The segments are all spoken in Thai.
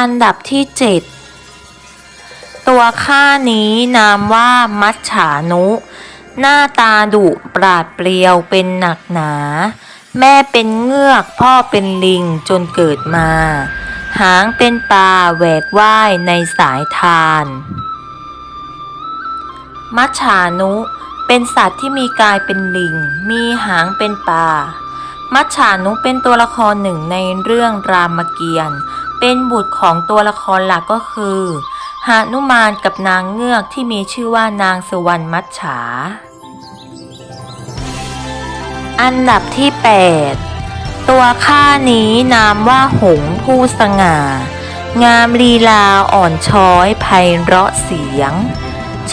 อันดับที่ 7 ตัวข้านี้นามว่ามัจฉานุ หน้าตาดุปราดเปรียวเป็นหนักหนา แม่เป็นเงือกพ่อเป็นลิงจนเกิดมา หางเป็นปลาแหวกว่ายในสายทาน มัจฉานุเป็นสัตว์ที่มีกายเป็นลิง มีหางเป็นปลา มัจฉานุเป็นตัวละครหนึ่งในเรื่องรามเกียรติ์ เป็นบุตรของตัวละครหลักก็คือหานุมานกับนางเงือกที่มีชื่อว่านางสุวรรณมัจฉา อันดับที่ 8 ตัวข้านี้นามว่าหงผู้สง่า งามลีลาอ่อนช้อยไพเราะเสียง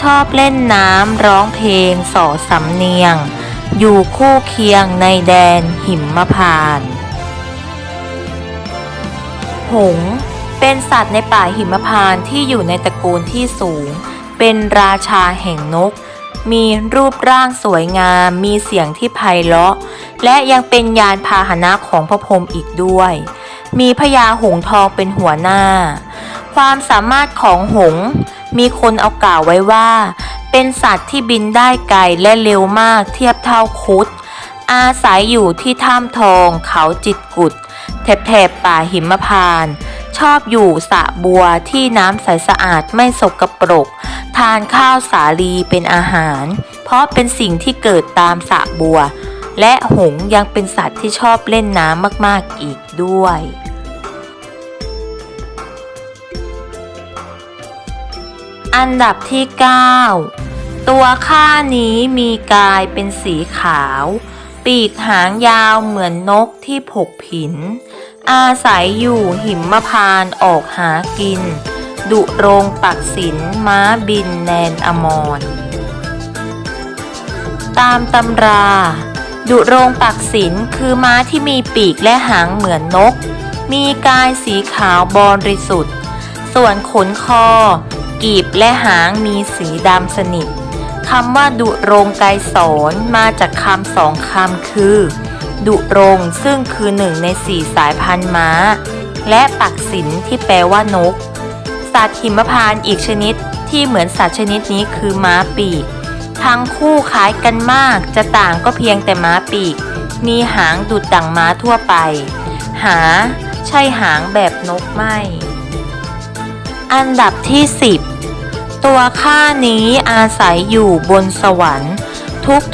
ชอบเล่นน้ำร้องเพลงส่อสำเนียง อยู่คู่เคียงในแดนหิมพานต์ หง เป็นสัตว์ในป่าหิมพานต์ที่อยู่ในตระกูลที่สูง เป็นราชาแห่งนก มีรูปร่างสวยงาม มีเสียงที่ไพเราะ และยังเป็นยานพาหนะของพระพรหมอีกด้วย มีพญาหงทองเป็นหัวหน้า ความสามารถของหง มีคนเอากล่าวไว้ว่า เป็นสัตว์ที่บินได้ไกลและเร็วมากเทียบเท่าคุด อาศัยอยู่ที่ถ้ำทองเขาจิตกุด แถบแถบป่าหิมพาน ชอบอยู่สระบัวที่น้ำใสสะอาดไม่สกปรก ทานข้าวสาลีเป็นอาหาร เพราะเป็นสิ่งที่เกิดตามสระบัว และหงยังเป็นสัตว์ที่ชอบเล่นน้ำมากๆอีกด้วยอันดับที่ 9 ตัวข้านี้มีกายเป็นสีขาว ปีกหางยาวเหมือนนกที่ผกผิน อาศัยอยู่หิมพานต์ออกหากิน ดุโรงปักศิลม้าบินแนนอมร ตามตำรา ดุโรงปักศิลคือม้าที่มีปีกและหางเหมือนนก มีกายสีขาวบริสุทธิ์ ส่วนขนคอ กีบและหางมีสีดำสนิทคำว่าดุรงไกรสอนมาจากคำสองคำคือ ดุรงซึ่งคือหนึ่งในสี่สายพันธุ์ม้า และปักศิลที่แปลว่านก สัตว์หิมพานต์อีกชนิดที่เหมือนสัตว์ชนิดนี้คือม้าปีก ทั้งคู่คล้ายกันมากจะต่างก็เพียงแต่ม้าปีก มีหางดุดดั่งม้าทั่วไป หา ใช่หางแบบนกไม่ อันดับที่ 10 ตัวข้านี้อาศัยอยู่บนสวรรค์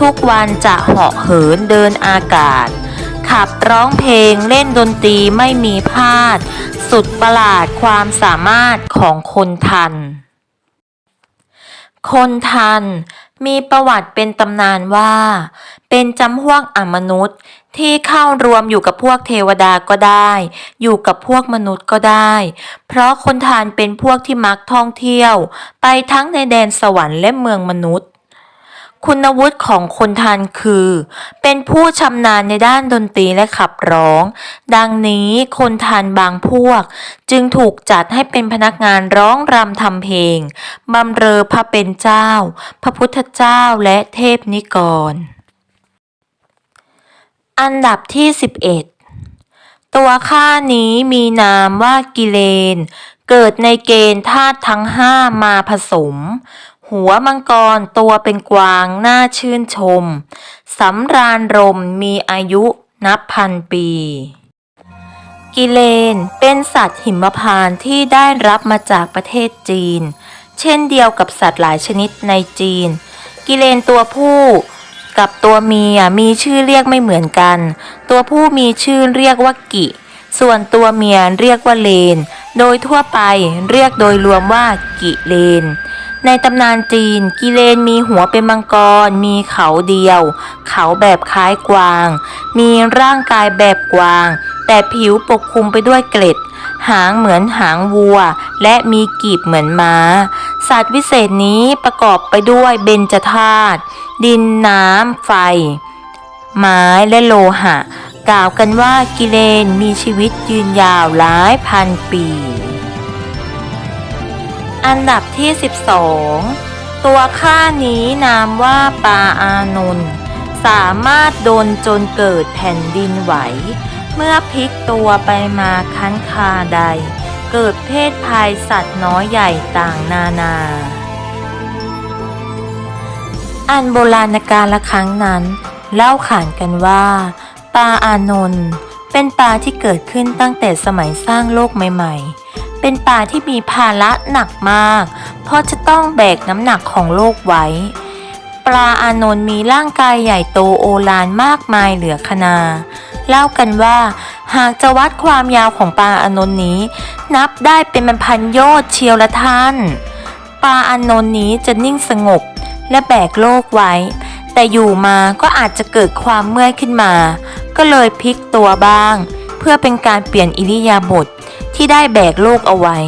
ทุกๆวันจะเหาะเหินเดินอากาศ ขับร้องเพลงเล่นดนตรีไม่มีพลาด สุดประหลาดความสามารถของคนทัน คนทันมีประวัติเป็นตำนานว่า เป็นจำพวกอมนุษย์ที่เข้ารวมอยู่กับพวกเทวดาก็ได้ อยู่กับพวกมนุษย์ก็ได้ เพราะคนทานเป็นพวกที่มักท่องเที่ยว ไปทั้งในแดนสวรรค์และเมืองมนุษย์ คุณวุฒิของคนทานคือ เป็นผู้ชำนาญในด้านดนตรีและขับร้อง ดังนี้คนทานบางพวก จึงถูกจัดให้เป็นพนักงานร้องรำทำเพลงบำเรอพระเป็นเจ้า พระพุทธเจ้าและเทพนิกร อันดับที่ 11 ตัวข้านี้มีนามว่ากิเลน เกิดในเกณฑ์ธาตุทั้งห้ามาผสม หัวมังกรตัวเป็นกวางน่าชื่นชม สำราญรมมีอายุนับพันปี กิเลนเป็นสัตว์หิมพานต์ที่ได้รับมาจากประเทศจีน เช่นเดียวกับสัตว์หลายชนิดในจีน กิเลนตัวผู้กับตัวเมียมีชื่อเรียกไม่เหมือนกัน ตัวผู้มีชื่อเรียกว่ากิ ส่วนตัวเมียเรียกว่าเลน โดยทั่วไปเรียกโดยรวมว่ากิเลน ในตำนานจีน กิเลนมีหัวเป็นมังกร มีเขาเดียว เขาแบบคล้ายกวาง มีร่างกายแบบกวาง แต่ผิวปกคลุมไปด้วยเกล็ด หางเหมือนหางวัว และมีกีบเหมือนม้า สัตว์วิเศษนี้ประกอบไปด้วยเบญจธาตุดินน้ำไฟ ไม้และโลหะ กล่าวกันว่ากิเลนมีชีวิตยืนยาวหลายพันปี อันดับที่ 12 ตัวข้านี้นามว่าปาอานนท์สามารถโดนจนเกิดแผ่นดินไหว เมื่อพลิกตัวไปมาคั้นคาใด เกิดเพศภัยสัตว์น้อยใหญ่ต่างนานา อันโบราณกาละครั้งนั้น เล่าขานกันว่าปลาอานนท์เป็นปลาที่เกิดขึ้นตั้งแต่สมัยสร้างโลกใหม่ ๆ เป็นปลาที่มีภาระหนักมาก เพราะจะต้องแบกน้ำหนักของโลกไว้ ปลาอานนท์มีร่างกายใหญ่โตโอฬารมากมายเหลือขนา เล่ากันว่าหากจะวัดความยาวของปลาอานนท์นี้ นับได้เป็นพันโยชน์เชียวละท่าน ปลาอานนท์นี้จะนิ่งสงบและแบกโลกไว้ แต่อยู่มาก็อาจจะเกิดความเมื่อยขึ้นมา ก็เลยพลิกตัวบ้าง พื่อเป็นการเปลี่ยนอิริยาบถทที่ได้แบกโลกเอาไว้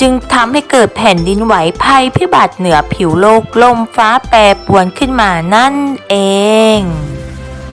จึงทำให้เกิดแผ่นดินไหวภัยพิบัติเหนือผิวโลกลมฟ้าแปรปรวนขึ้นมานั่นเอง